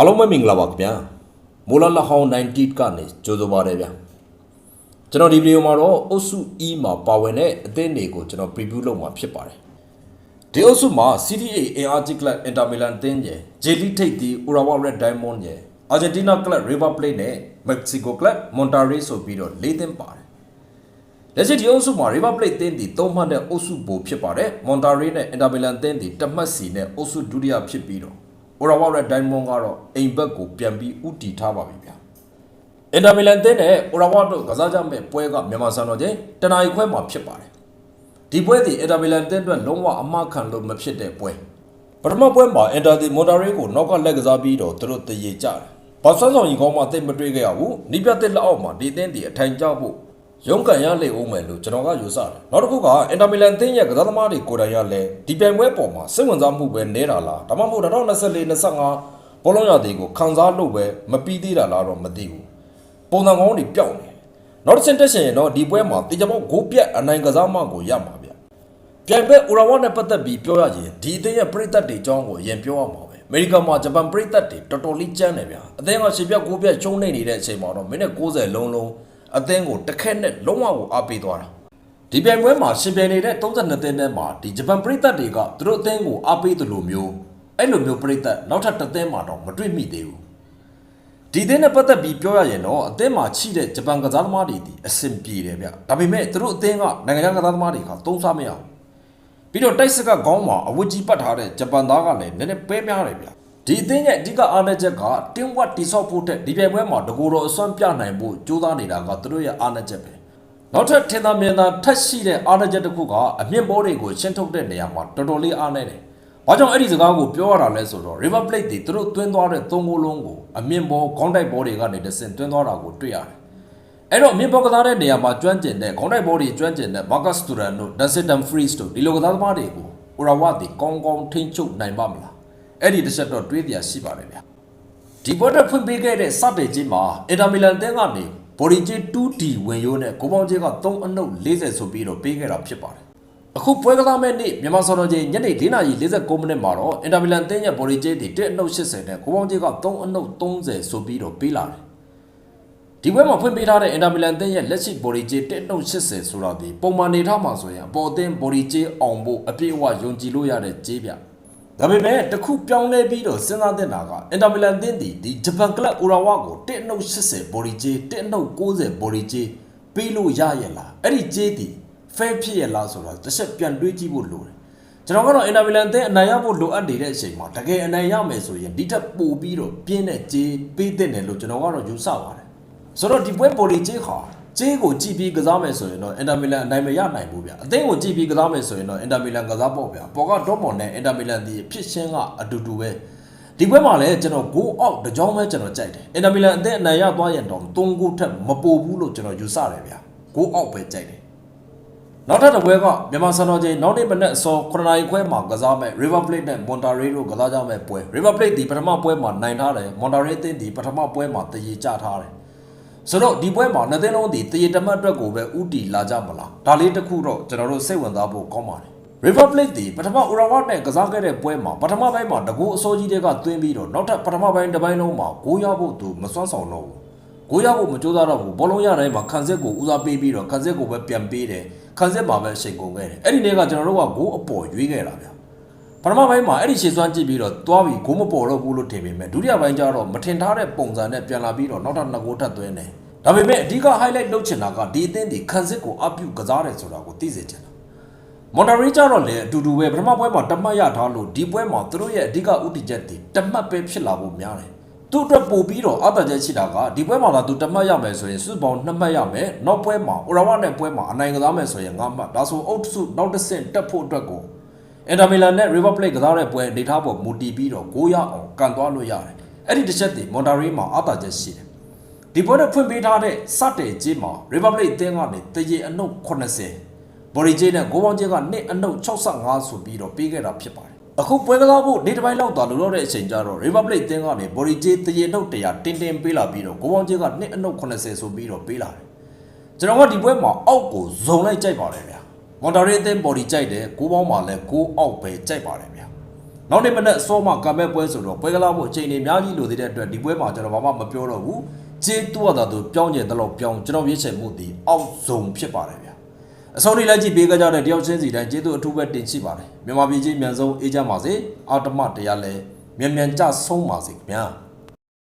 အားလုံးပဲမင်္ဂလာပါခင်ဗျာမိုးလာလဟောင်း90ကနေကြိုးဆိုပါတယ်ဗျာကျွန်တော်ဒီဗီဒီယိုမှာတော့အုပ်စု E မှာပါဝင်တဲ့အသင်းတွေကိုကျွန်တော် preview လုပ်မှာဖြစ်ပါတယ်ဒီအုပ်စုမှာ CDA အင်အားကြီး club Inter Milan အသင်းရဲ့ J League ထိပ်သီး Urawa Red Diamond ရဲ့ Argentina club River Plate နဲ့ Mexico club Monterrey ဆိုပြီးတော့၄သင်းပါတယ်လက်ရှိဒီအုပ်စုမှာ River Plate အသင်းဒီ၃မှတ်တဲ့အုပ်စုဘူဖြစ်ပါတယ် Monterrey နဲ့ Inter Milan အသင်းဒီတစ်မှတ်စီနဲ့အုပ်စုဒုတိယဖြစ်ပြီးတော့ Urawa Red Diamond ကတော့အိမ်ဘက်ကိုပြန်ပြီးဥတီထားပါပြီဗျာအင်တာမီလန်အသင်းနဲ့ Urawa တို့ကစားကြမဲ့ပွဲကမြန်မာစံတော်ချိန်တနအီခွဲမှာဖြစ်ပါတယ်ဒီပွဲဒီအင်တာမီလန်အသင်းအတွက်လုံးဝအမခံလို့မဖြစ်တဲ့ပွဲပထမပွဲမှာအင်တာဒီမိုတာရီကိုနောက်ကလက်ကစားပြီးတော့သူတို့တည်ကြတယ်ဘာဆန်းဆောင်ကြီးကောင်းမှသိပ်မတွေ့ခဲ့ရဘူးနိပြတဲ့လက်အောက်မှာဒီအသင်းဒီအထိုင်ကျဖို့ ရုန်းကန်ရလေဦးမယ်လို့ကျွန်တော်ကယူဆတယ်နောက်တစ်ခုကအင်တာမီလန်အသင်းရဲ့ကစားသမားတွေကိုယ်တိုင်ရလဲဒီပြိုင်ပွဲပေါ်မှာစိတ်ဝင်စားမှုပဲနဲတာလားဒါမှမဟုတ်2024 25ဘောလုံးရသည်ကိုခံစားလို့ပဲမပြီးသေးတာလားတော့မသိဘူးပုံစံကောင်းတွေပျောက်နေတယ်နောက်တစ်ဆင့်တက်ရှင်ရင်တော့ဒီပွဲမှာတေချာမောက်ဂိုးပြတ်အနိုင်ကစားမကိုရမှာဗျပြိုင်ပွဲဥရဝနဲ့ပတ်သက်ပြီးပြောရရင်ဒီအသင်းရဲ့ပြည်သက်တွေအကြောင်းကိုအရင်ပြောရမှာပဲအမေရိကန်မှာဂျပန်ပြည်သက်တွေတော်တော်လေးကြမ်းတယ်ဗျအသင်းကရှေ့ပြတ်ဂိုးပြတ်ချုံးနေနေတဲ့အချိန်မှာတော့မိနစ်60လုံးလုံး အသင်းကိုတစ်ခက်နဲ့လုံးဝကိုအားပေးသွားတာဒီပြိုင်ပွဲမှာရှင်ပြိုင်နေတဲ့32သင်းထဲမှာဒီဂျပန်ပြည်သက်တွေကသူတို့အသင်းကိုအားပေးသလိုမျိုးအဲ့လိုမျိုးပြည်သက်နောက်ထပ်တစ်သင်းမှာတော့မတွေ့မိသေးဘူးဒီသင်းနဲ့ပတ်သက်ပြီးပြောရရင်တော့အသင်းမှာချိတဲ့ဂျပန်ကစားသမားတွေဒီအဆင်ပြေတယ်ဗျဒါပေမဲ့သူတို့အသင်းကနိုင်ငံခြားကစားသမားတွေကသုံးစားမရဘူးပြီးတော့တိုက်စကခေါင်းမှာအဝတ်ကြီးပတ်ထားတဲ့ဂျပန်သားကလည်းနည်းနည်းပဲပြားတယ်ဗျ ဒီအသင်းရဲ့အဓိကအားနည်းချက်ကတင်းဝတ်တိဆော့ဖို့တဲ့ဒီပြိုင်ပွဲမှာတကူတော်အစွမ်းပြနိုင်ဖို့ကြိုးစားနေတာကသူတို့ရဲ့အားနည်းချက်ပဲနောက်ထပ်ထင်သာမြင်သာထက်ရှိတဲ့အားနည်းချက်တစ်ခုကအမြင့်ဘောတွေကိုရှင်းထုတ်တဲ့နေရာမှာတော်တော်လေးအားနည်းတယ်။ဘာကြောင့်အဲ့ဒီစကားကိုပြောရတာလဲဆိုတော့ River Plate တွေသူတို့တွင်းသွားတဲ့သုံးကိုလုံးကိုအမြင့်ဘောခေါင်းတိုက်ဘောတွေကနေတဆင့်တွင်းသွားတာကိုတွေ့ရတယ်။အဲ့တော့အမြင့်ဘောကစားတဲ့နေရာမှာကျွမ်းကျင်တဲ့ခေါင်းတိုက်ဘောတွေကျွမ်းကျင်တဲ့ Marcus Thuram တို့ Dustin Dumfries တို့ဒီလိုကစားသမားတွေကို Urawa တွေကောင်းကောင်းထိန်းချုပ်နိုင်ပါမလား။ အဲ့ဒီတစ်ချက်တော့တွေးတရားရှိပါတယ်ဗျာ။ဒီပွဲတက်ဖွင့်ပေးခဲ့တဲ့စတင်ချင်းမှာအင်တာမီလန်အသင်းကနေဘော်ဒီဂျီ 2D ဝင်ရိုးနဲ့ကိုပေါင်းကြီးက3အနှုတ်40ဆိုပြီးတော့ပေးခဲ့တာဖြစ်ပါတယ်။အခုပွဲကစားမဲ့နေ့မြန်မာစံတော်ချိန်ညနေ4:49မိနစ်မှာတော့အင်တာမီလန်အသင်းရဲ့ဘော်ဒီဂျီဒီ1အနှုတ်80နဲ့ကိုပေါင်းကြီးက3အနှုတ်30ဆိုပြီးတော့ပေးလာတယ်။ဒီပွဲမှာဖွင့်ပေးထားတဲ့အင်တာမီလန်အသင်းရဲ့လက်ရှိဘော်ဒီဂျီ1အနှုတ်80ဆိုတာဒီပုံမှန်နေထားမှာဆိုရင်အပေါ်အသင်းဘော်ဒီဂျီအောင်ဖို့အပြည့်အဝယုံကြည်လို့ရတဲ့ကြေးပြ။ ဒါပေမဲ့တခုပြောင်းလဲပြီးတော့စဉ်းစားတဲ့နာကအင်တာမီလန်အသင်းဒီဒီဂျပန်ကလပ်အိုရာဝါကို1နှုတ်80ဘော်ဒီဂျေ1နှုတ်90ဘော်ဒီဂျေပေးလို့ရရဲ့လားအဲ့ဒီဂျေဒီဖဲဖြစ်ရဲ့လားဆိုတော့တစ်ချက်ပြန်တွေးကြည့်ဖို့လိုတယ်ကျွန်တော်ကတော့အင်တာမီလန်အသင်းအနိုင်ရဖို့လိုအပ်နေတဲ့အချိန်မှာတကယ်အနိုင်ရမယ်ဆိုရင်ဒီထက်ပိုပြီးတော့ပြင်းတဲ့ဂျေပေးတဲ့တယ်လို့ကျွန်တော်ကတော့ယူဆပါတယ်ဆိုတော့ဒီပွဲဘော်ဒီဂျေဟာ ဂျေးကိုကြည့်ပြီးကစားမယ်ဆိုရင်တော့အင်တာမီလန်အနိုင်မရနိုင်ဘူးဗျအသင်းကိုကြည့်ပြီးကစားမယ်ဆိုရင်တော့အင်တာမီလန်ကစားပေါ့ဗျပေါ်ကဒေါ့မွန်နဲ့အင်တာမီလန်ဒီဖြစ်ရှင်းကအတူတူပဲဒီပွဲမှာလည်းကျွန်တော် go out တကြောင်ပဲကျွန်တော်ကြိုက်တယ်အင်တာမီလန်အသင်းအနိုင်ရသွားရင်တော့3ဂိုးထက်မပိုဘူးလို့ကျွန်တော်ယူဆတယ်ဗျ go out ပဲကြိုက်တယ်နောက်ထပ်တစ်ပွဲကမြန်မာစံတော်ချိန်နောက်နေ့မနက်အစော9နာရီခွဲမှာကစားမဲ့ River Plate နဲ့ Monterrey တို့ကစားကြမဲ့ပွဲ River Plate ဒီပထမပွဲမှာနိုင်ထားတယ် Monterrey အသင်းဒီပထမပွဲမှာတည်ကြထားတယ် ဆိုတော့ဒီပွဲမှာနှစ်သိန်းလုံးဒီတရေတမတ်အတွက်ကိုပဲဥတီလာကြမလားဒါလေးတစ်ခုတော့ကျွန်တော်တို့စိတ်ဝင်စားဖို့ကောင်းပါတယ် River Plate ဒီပထမ Urawa နဲ့ကစားခဲ့တဲ့ပွဲမှာပထမပိုင်းမှာတကူအစိုးကြီးတွေကသွင်းပြီးတော့နောက်ထပ်ပထမပိုင်းတစ်ပိုင်းလုံးမှာဂိုးရဖို့သူမစွမ်းဆောင်တော့ဘူးဂိုးရဖို့မကြိုးစားတော့ဘူးဘောလုံးရတိုင်းမှာခံစစ်ကိုဦးစားပေးပြီးတော့ခံစစ်ကိုပဲပြန်ပေးတယ်ခံစစ်မှာပဲအချိန်ကုန်ခဲ့တယ်အဲ့ဒီနေ့ကကျွန်တော်တို့ကဂိုးအပေါ်ရွေးခဲ့တာဗျာ ပထမပိုင်းမှာအဲ့ဒီရှေ့စွမ်းကြည့်ပြီးတော့သွားပြီးဂိုးမပေါ်တော့ဘူးလို့ထင်ပေမဲ့ဒုတိယပိုင်းကျတော့မထင်ထားတဲ့ပုံစံနဲ့ပြန်လာပြီးတော့နောက်ထပ်နှစ်ဂိုးထပ်သွင်းတယ်။ဒါပေမဲ့အဓိက highlight လုပ်ချင်တာကဒီအသင်းဒီခန်းစစ်ကိုအပြုတ်ကစားတယ်ဆိုတာကိုသိစေချင်တာ။ Monterrey ကျတော့လည်းအတူတူပဲပထမပွဲမှာတမတ်ရထားလို့ဒီပွဲမှာသူတို့ရဲ့အဓိကဥတီချက်ဒီတမတ်ပဲဖြစ်လာဖို့များတယ်။သူ့အတွက်ပို့ပြီးတော့အသာချက်ရှိတာကဒီပွဲမှာသာသူတမတ်ရမယ်ဆိုရင်စုပေါင်း2မှတ်ရမယ်။နောက်ပွဲမှာ Urawa နဲ့ပွဲမှာအနိုင်ကစားမယ်ဆိုရင်5မှတ်ဒါဆိုအုပ်စုနောက်တစ်ဆင့်တက်ဖို့အတွက်ကို အင်တာမီလန်နဲ့ River Plate ကစားတဲ့ပွဲအနေထားပေါ်မူတည်ပြီးတော့ဂိုးရအောင်ကန်သွားလို့ရတယ်။အဲ့ဒီတစ်ချက်တည်း Monterrey မှာအသာချက်ရှိတယ်။ဒီပွဲနဲ့ဖွင့်ပေးထားတဲ့စတဲ့ဂျေးမှာ River Plate အသင်းကနေတရေအနှုတ်80ဘော်ရီဂျေးနဲ့ဂိုးပေါင်းဂျေးကနှစ်အနှုတ်65ဆိုပြီးတော့ပေးခဲ့တာဖြစ်ပါတယ်။အခုပွဲကစားဖို့နေ့တစ်ပိုင်းလောက်သာလိုတော့တဲ့အချိန်ကျတော့ River Plate အသင်းကနေဘော်ရီဂျေးတရေနှုတ်100တင်းတင်းပေးလာပြီးတော့ဂိုးပေါင်းဂျေးကနှစ်အနှုတ်80ဆိုပြီးတော့ပေးလာတယ်။ကျွန်တော်ကဒီပွဲမှာအောက်ကိုဇုံလိုက်ကြိုက်ပါတယ်ဗျာ။ မွန်တာရီအသင်းဘော်ဒီကြိုက်တယ်ကိုးပေါင်းမှာလည်းကိုးအောက်ပဲကြိုက်ပါတယ်ဗျာနောက်နေ့မနက်အစောမှကံမဲ့ပွဲဆိုတော့ပွဲကလာဖို့အချိန်တွေအများကြီးလိုသေးတဲ့အတွက်ဒီပွဲမှာကျွန်တော်ဘာမှမပြောတော့ဘူးကျေးတူရတာသူပြောင်းကျင်တယ်လို့ပြောင်းကျွန်တော်ရွေးချယ်မှုဒီအောက်ဇုံဖြစ်ပါတယ်ဗျာအစောလေးလိုက်ကြည့်ပေးကြတဲ့တယောက်ချင်းစီတိုင်းကျေးတူအထူးပဲတင်ရှိပါတယ်မြန်မာပြည်ကြီးမြန်ဆုံးအေးကြပါစေအာတမတရားလဲမြန်မြန်ကြဆုံးပါစေခင်ဗျာ